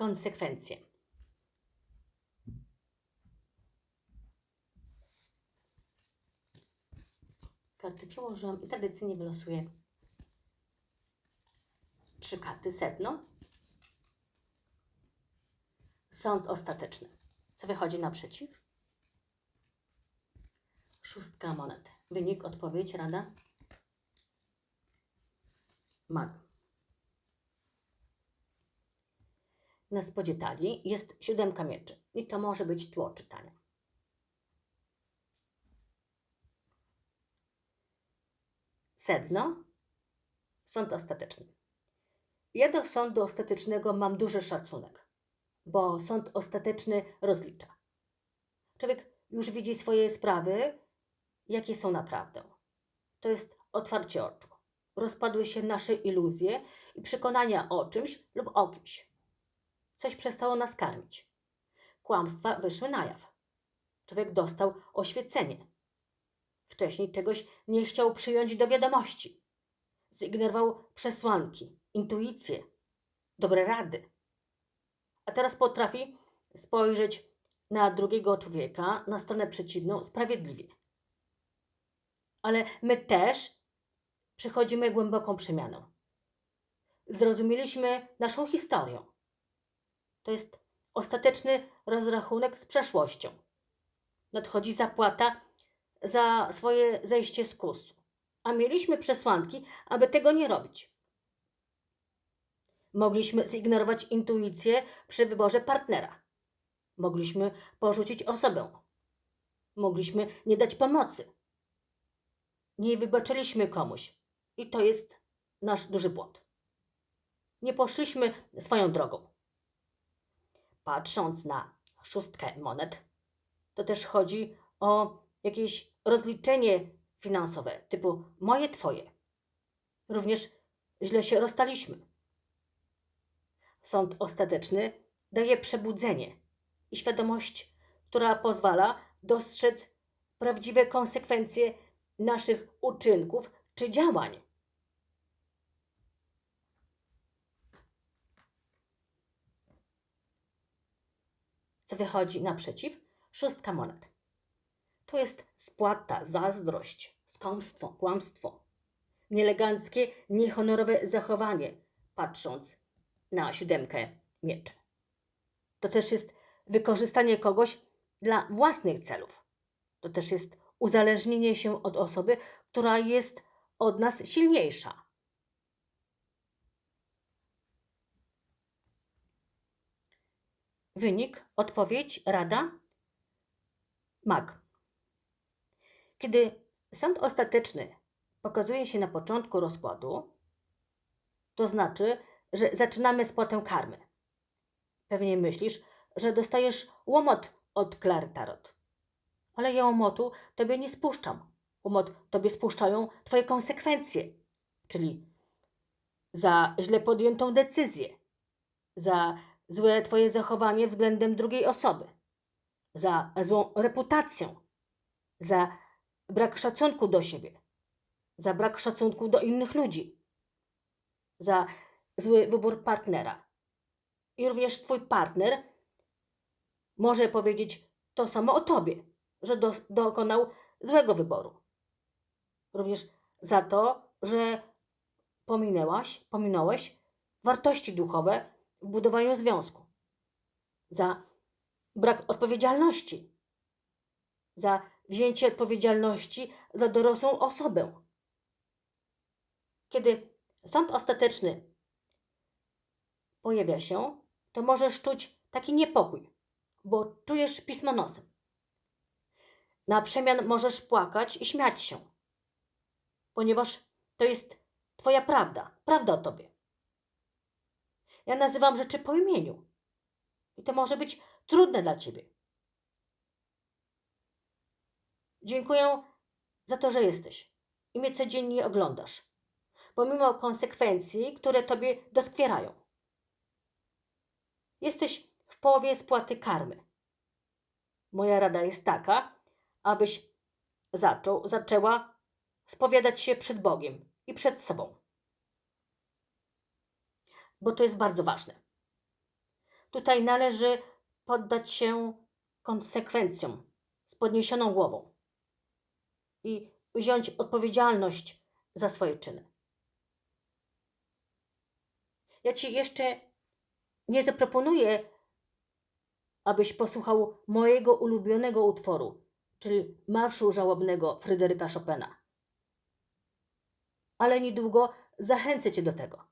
konsekwencje. Karty przełożyłam i tradycyjnie wylosuję trzy karty sedno. Sąd ostateczny. Co wychodzi naprzeciw? Szóstka monet. Wynik, odpowiedź, rada? Mag. Na spodzie talii jest siódemka mieczy i to może być tło czytania. Sedno. Sąd ostateczny. Ja do sądu ostatecznego mam duży szacunek, bo sąd ostateczny rozlicza. Człowiek już widzi swoje sprawy, jakie są naprawdę. To jest otwarcie oczu. Rozpadły się nasze iluzje i przekonania o czymś lub o kimś. Coś przestało nas karmić. Kłamstwa wyszły na jaw. Człowiek dostał oświecenie. Wcześniej czegoś nie chciał przyjąć do wiadomości. Zignorował przesłanki, intuicje, dobre rady. A teraz potrafi spojrzeć na drugiego człowieka, na stronę przeciwną, sprawiedliwie. Ale my też przechodzimy głęboką przemianą. Zrozumieliśmy naszą historię. To jest ostateczny rozrachunek z przeszłością. Nadchodzi zapłata za swoje zejście z kursu. A mieliśmy przesłanki, aby tego nie robić. Mogliśmy zignorować intuicję przy wyborze partnera. Mogliśmy porzucić osobę. Mogliśmy nie dać pomocy. Nie wybaczyliśmy komuś. I to jest nasz duży błąd. Nie poszliśmy swoją drogą. Patrząc na szóstkę monet, to też chodzi o jakieś rozliczenie finansowe, typu moje, twoje. Również źle się rozstaliśmy. Sąd ostateczny daje przebudzenie i świadomość, która pozwala dostrzec prawdziwe konsekwencje naszych uczynków czy działań. Co wychodzi naprzeciw? Szóstka monet. To jest spłata, zazdrość, skąpstwo, kłamstwo, nieeleganckie, niehonorowe zachowanie, patrząc na siódemkę mieczy. To też jest wykorzystanie kogoś dla własnych celów. To też jest uzależnienie się od osoby, która jest od nas silniejsza. Wynik, odpowiedź, rada? Mag. Kiedy sąd ostateczny pokazuje się na początku rozkładu, to znaczy, że zaczynamy spłatę karmy. Pewnie myślisz, że dostajesz łomot od Klary Tarot. Ale ja łomotu tobie nie spuszczam. Łomot tobie spuszczają twoje konsekwencje, czyli za źle podjętą decyzję, za złe twoje zachowanie względem drugiej osoby, za złą reputację, za brak szacunku do siebie, za brak szacunku do innych ludzi, za zły wybór partnera. I również twój partner może powiedzieć to samo o tobie, że do, dokonał złego wyboru. Również za to, że pominęłaś, pominąłeś wartości duchowe budowaniu związku. Za brak odpowiedzialności. Za wzięcie odpowiedzialności za dorosłą osobę. Kiedy sąd ostateczny pojawia się, to możesz czuć taki niepokój, bo czujesz pismo nosem. Na przemian możesz płakać i śmiać się, ponieważ to jest Twoja prawda, prawda o Tobie. Ja nazywam rzeczy po imieniu i to może być trudne dla Ciebie. Dziękuję za to, że jesteś i mnie codziennie oglądasz, pomimo konsekwencji, które Tobie doskwierają. Jesteś w połowie spłaty karmy. Moja rada jest taka, abyś zaczął, zaczęła spowiadać się przed Bogiem i przed sobą. Bo to jest bardzo ważne. tutaj należy poddać się konsekwencjom z podniesioną głową i wziąć odpowiedzialność za swoje czyny. Ja ci jeszcze nie zaproponuję, abyś posłuchał mojego ulubionego utworu, czyli Marszu Żałobnego Fryderyka Chopina. Ale niedługo zachęcę cię do tego.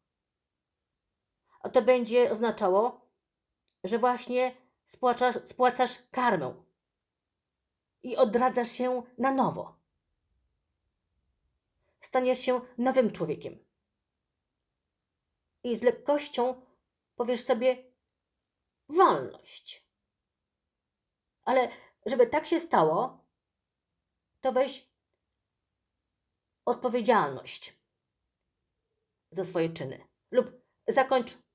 To będzie oznaczało, że właśnie spłacasz, spłacasz karmę i odradzasz się na nowo. Staniesz się nowym człowiekiem. I z lekkością powiesz sobie wolność. Ale żeby tak się stało, to weź odpowiedzialność za swoje czyny lub zakończ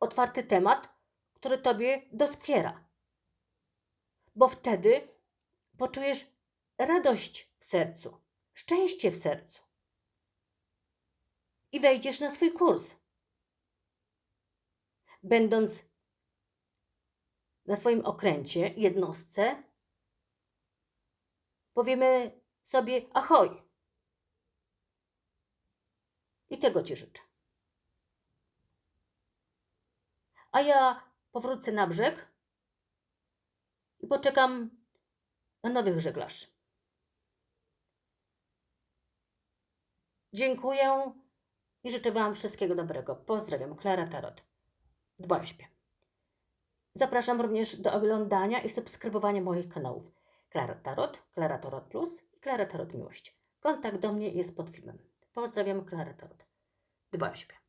otwarty temat, który tobie doskwiera. Bo wtedy poczujesz radość w sercu, szczęście w sercu i wejdziesz na swój kurs. Będąc na swoim okręcie, jednostce, powiemy sobie ahoj. I tego Ci życzę. A ja powrócę na brzeg i poczekam na nowych żeglarzy. Dziękuję i życzę Wam wszystkiego dobrego. Pozdrawiam, Klara Tarot. Dbaj o. Zapraszam również do oglądania i subskrybowania moich kanałów Klara Tarot, Klara Tarot Plus i Klara Tarot Miłość. Kontakt do mnie jest pod filmem. Pozdrawiam, Klara Tarot. Dbaj o.